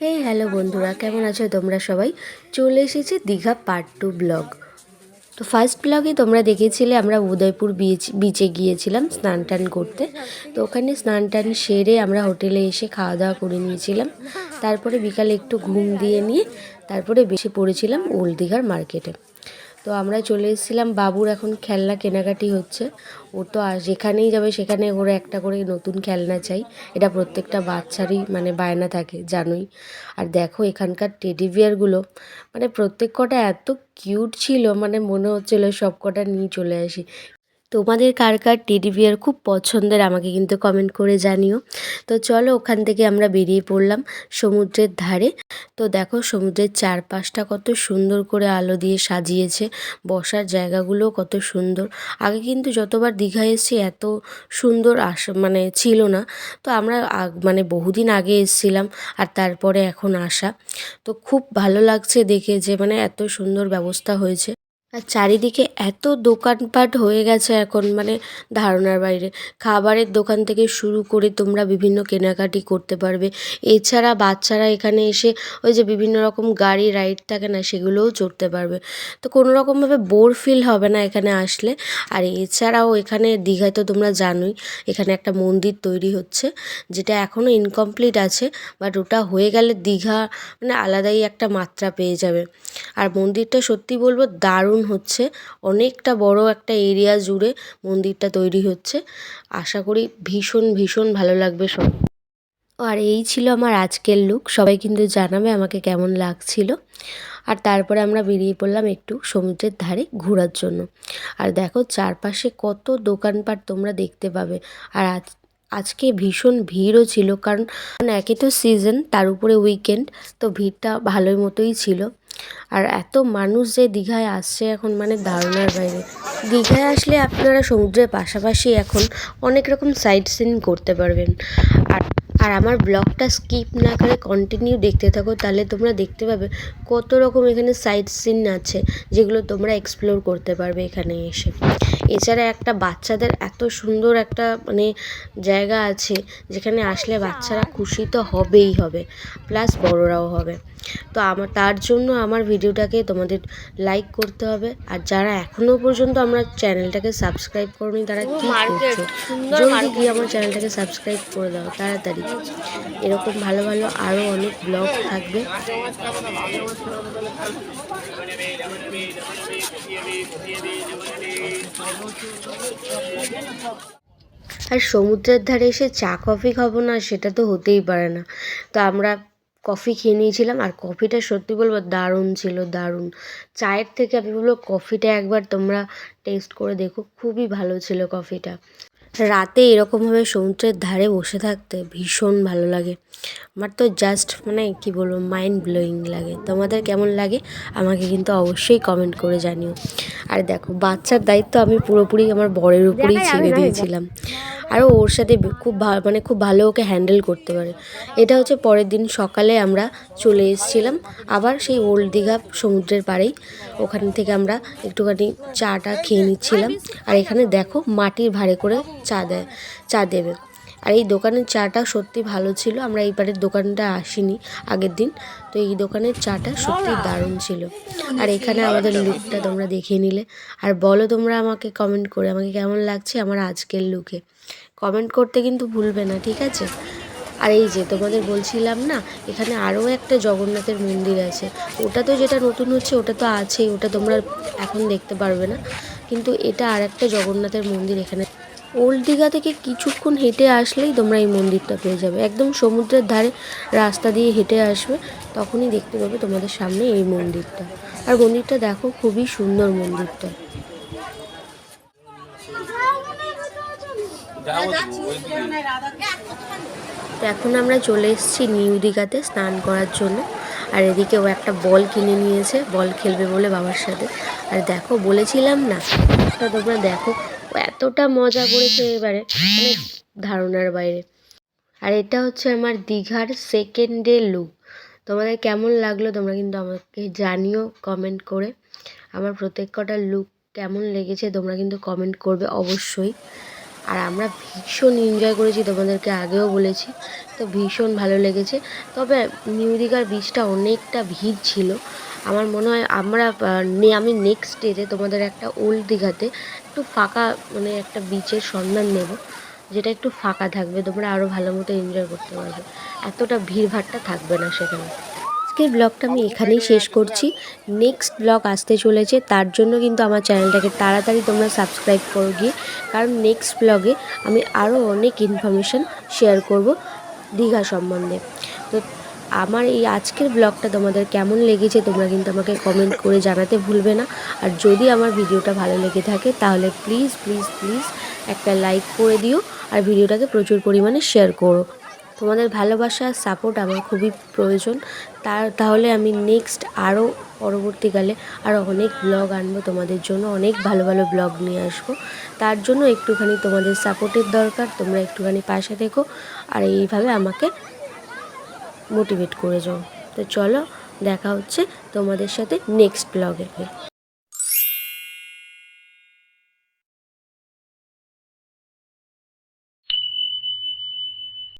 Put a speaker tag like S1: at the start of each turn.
S1: এই হ্যালো বন্ধুরা, কেমন আছো তোমরা সবাই? চলে এসেছে দীঘা পার্ট টু ব্লগ তো ফার্স্ট ব্লগে তোমরা দেখেছিলে আমরা উদয়পুর বিচ বিচে গিয়েছিলাম স্নান টান করতে। তো ওখানে স্নান টান সেরে আমরা হোটেলে এসে খাওয়া দাওয়া করে নিয়েছিলাম। তারপরে বিকালে একটু ঘুম দিয়ে নিয়ে তারপরে বেশি পড়েছিলাম ওল্ড দীঘার মার্কেটে তো আমরা চলে এসেছিলাম, বাবুর এখন খেলনা কেনাকাটি হচ্ছে। ও তো যেখানেই যাবে সেখানে ওর একটা করে নতুন খেলনা চাই। এটা প্রত্যেকটা বাচ্চারই মানে বায়না থাকে, জানোই। আর দেখো এখানকার টেডি বিয়ারগুলো মানে প্রত্যেক কটা এত কিউট ছিল মানে মনে হচ্ছিল সব কটা নিয়ে চলে আসি। তোমাদের কার কার টেডি বিয়ার খুব পছন্দের আমাকে কিন্তু কমেন্ট করে জানিও। তো চলো ওখান থেকে আমরা বেরিয়ে পড়লাম সমুদ্রের ধারে। তো দেখো সমুদ্রের চারপাশটা কত সুন্দর করে আলো দিয়ে সাজিয়েছে, বসার জায়গাগুলোও কত সুন্দর। আগে কিন্তু যতবার দীঘা এসেছি এত সুন্দর আস মানে ছিল না। তো আমরা মানে বহুদিন আগে এসেছিলাম আর তারপরে এখন আসা। তো খুব ভালো লাগছে দেখে যে মানে এত সুন্দর ব্যবস্থা হয়েছে। আর চারিদিকে এত দোকানপাট হয়ে গেছে এখন মানে ধারণার বাইরে। খাবারের দোকান থেকে শুরু করে তোমরা বিভিন্ন কেনাকাটি করতে পারবে। এছাড়া বাচ্চারা এখানে এসে ওই যে বিভিন্ন রকম গাড়ি রাইড থাকে না, সেগুলোও চড়তে পারবে। তো কোনো রকমভাবে বোর ফিল হবে না এখানে আসলে। আর এছাড়াও এখানে দীঘায় তো তোমরা জানোই, এখানে একটা মন্দির তৈরি হচ্ছে, যেটা এখনও ইনকমপ্লিট আছে বাট ওটা হয়ে গেলে দীঘা মানে আলাদাই একটা মাত্রা পেয়ে যাবে। আর মন্দিরটা সত্যি বলব দারুণ হচ্ছে অনেকটা বড় একটা এরিয়া জুড়ে মন্দিরটা তৈরি হচ্ছে। আশা করি ভীষণ ভীষণ ভালো লাগবে সব। আর এই ছিল আমার আজকের লুক সবাই কিন্তু জানাবে আমাকে কেমন লাগছিল। আর তারপরে আমরা বেরিয়ে পড়লাম একটু সমুদ্রের ধারে ঘোরার জন্য। আর দেখো চারপাশে কত দোকানপাট তোমরা দেখতে পাবে। আর আজ, আজকে ভীষণ ভিড়ও ছিল কারণ একে তো সিজন তার উপরে উইকেন্ড তো ভিড়টা ভালোই মতোই ছিল। আর এত মানুষ যে দীঘায় আসছে এখন মানে ধারণার বাইরে। দীঘায় আসলে আপনারা সমুদ্রের পাশাপাশি এখন অনেক রকম সাইট সিন করতে পারবেন। আর আর আমার ব্লগটা স্কিপ না করে কন্টিনিউ দেখতে থাকো, তাহলে তোমরা দেখতে পাবে কত রকম এখানে সাইট সিন আছে, যেগুলো তোমরা এক্সপ্লোর করতে পারবে এখানে এসে। এছাড়া একটা বাচ্চাদের এত সুন্দর একটা মানে জায়গা আছে যেখানে আসলে বাচ্চারা খুশি তো হবেই হবে প্লাস বড়রাও হবে। তো আমার তার জন্য আমার ভিডিওটাকে তোমাদের লাইক করতে হবে আর যারা এখনও পর্যন্ত আমার চ্যানেলটাকে সাবস্ক্রাইব করনি তারা কি করছ? জলদি গিয়ে আমার চ্যানেলটাকে সাবস্ক্রাইব করে দাও তাড়াতাড়ি। এরকম ভালো ভালো আরও অনেক ব্লগ থাকবে। আর সমুদ্রের ধারে এসে চা কফি খাব না, সেটা তো হতেই পারে না। তো আমরা কফি খেয়ে নিয়েছিলাম, আর কফিটা সত্যি বলব দারুণ ছিল, দারুণ। চায়ের থেকে আমি বলব কফিটা একবার তোমরা টেস্ট করে দেখো, খুবই ভালো ছিল কফিটা। রাতে এরকমভাবে সমুদ্রের ধারে বসে থাকতে ভীষণ ভালো লাগে। আমার তো জাস্ট মানে কি বলব মাইন্ড ব্লোয়িং লাগে। তোমাদের কেমন লাগে? আমাকে কিন্তু অবশ্যই কমেন্ট করে জানিও। আর দেখো বাচ্চার দায়িত্ব আমি পুরোপুরি আমার বরের উপরেই ছেড়ে দিয়েছিলাম। আরও ওর সাথে খুব ভা মানে খুব ভালো ওকে হ্যান্ডেল করতে পারে। এটা হচ্ছে পরের দিন সকালে আমরা চলে এসেছিলাম। আবার সেই ওল্ড দীঘা সমুদ্রের পাড়েই। ওখান থেকে আমরা একটুখানি চাটা খেয়ে নিচ্ছিলাম। আর এখানে দেখো মাটির ভাড়ে করে চা দেয় চা দেবে। আর এই দোকানের চাটা সত্যি ভালো ছিল আমরা এই পারের দোকানটা আসিনি আগের দিন তো এই দোকানের চাটা সত্যি দারুণ ছিল। আর এখানে আমাদের লুকটা তোমরা দেখে নিলে। আর বলো তোমরা আমাকে কমেন্ট করে আমাকে কেমন লাগছে আমার আজকের লুকে কমেন্ট করতে কিন্তু ভুলবে না ঠিক আছে? আর এই যে তোমাদের বলছিলাম না এখানে আরও একটা জগন্নাথের মন্দির আছে। ওটা তো যেটা নতুন হচ্ছে ওটা তো আছেই ওটা তোমরা এখন দেখতে পারবে না। কিন্তু এটা আর একটা জগন্নাথের মন্দির এখানে ওল্ড দীঘা থেকে কিছুক্ষণ হেঁটে আসলেই তোমরা এই মন্দিরটা পেয়ে যাবে। একদম সমুদ্রের ধারে রাস্তা দিয়ে হেঁটে আসবে, তখনই দেখতে পাবে তোমাদের সামনে এই মন্দিরটা। আর মন্দিরটা দেখো, খুবই সুন্দর মন্দিরটা। এখন আমরা চলে এসেছি নিউ দীঘাতে স্নান করার জন্য। আর এদিকে ও একটা বল কিনে নিয়েছে, বল খেলবে বলে বাবার সাথে। আর দেখো, বলেছিলাম না তোমরা দেখো এতটা মজা করেছে এবারে মানে ধারণার বাইরে। আর এটা হচ্ছে আমার দীঘার সেকেন্ড ডে লুক তোমাদের কেমন লাগল তোমরা কিন্তু আমাকে জানিও কমেন্ট করে। আমার প্রত্যেক কটা লুক কেমন লেগেছে তোমরা কিন্তু কমেন্ট করবে অবশ্যই। আর আমরা ভীষণ এনজয় করেছি, তোমাদেরকে আগেও বলেছি, তো ভীষণ ভালো লেগেছে। তবে নিউ দীঘার বীচটা অনেকটা ভিড় ছিল। আমার মনে হয় আমরা আমি নেক্সট ডেতে তোমাদের একটা ওল্ড দীঘাতে একটু ফাঁকা মানে একটা বিচের সন্ধান নেব, যেটা একটু ফাঁকা থাকবে, তোমরা আরও ভালো মতো এনজয় করতে পারবে। এতটা ভিড়ভাট্টা থাকবে না সেখানে। আজকের ব্লগটা আমি এখানেই শেষ করছি। নেক্সট ব্লগ আসতে চলেছে, তার জন্য কিন্তু আমার চ্যানেলটাকে তাড়াতাড়ি তোমরা সাবস্ক্রাইব করো গিয়ে, কারণ নেক্সট ব্লগে আমি আরও অনেক ইনফরমেশান শেয়ার করব দীঘা সম্বন্ধে। তো আমার এই আজকের ব্লগটা তোমাদের কেমন লেগেছে তোমরা কিন্তু আমাকে কমেন্ট করে জানাতে ভুলবে না। আর যদি আমার ভিডিওটা ভালো লেগে থাকে তাহলে প্লিজ প্লিজ প্লিজ একটা লাইক করে দিও আর ভিডিওটাকে প্রচুর পরিমাণে শেয়ার করো। তোমাদের ভালোবাসা সাপোর্ট আমার খুবই প্রয়োজন। তার তাহলে আমি নেক্সট আরও পরবর্তীকালে আরও অনেক ব্লগ আনব, তোমাদের জন্য অনেক ভালো ভালো ব্লগ নিয়ে আসব। তার জন্য একটুখানি তোমাদের সাপোর্টের দরকার, তোমরা একটুখানি পাশে থেকো। আর এইভাবে আমাকে মোটিভেট করে যাও। তো চলো দেখা হচ্ছে তোমাদের সাথে নেক্সট ব্লগে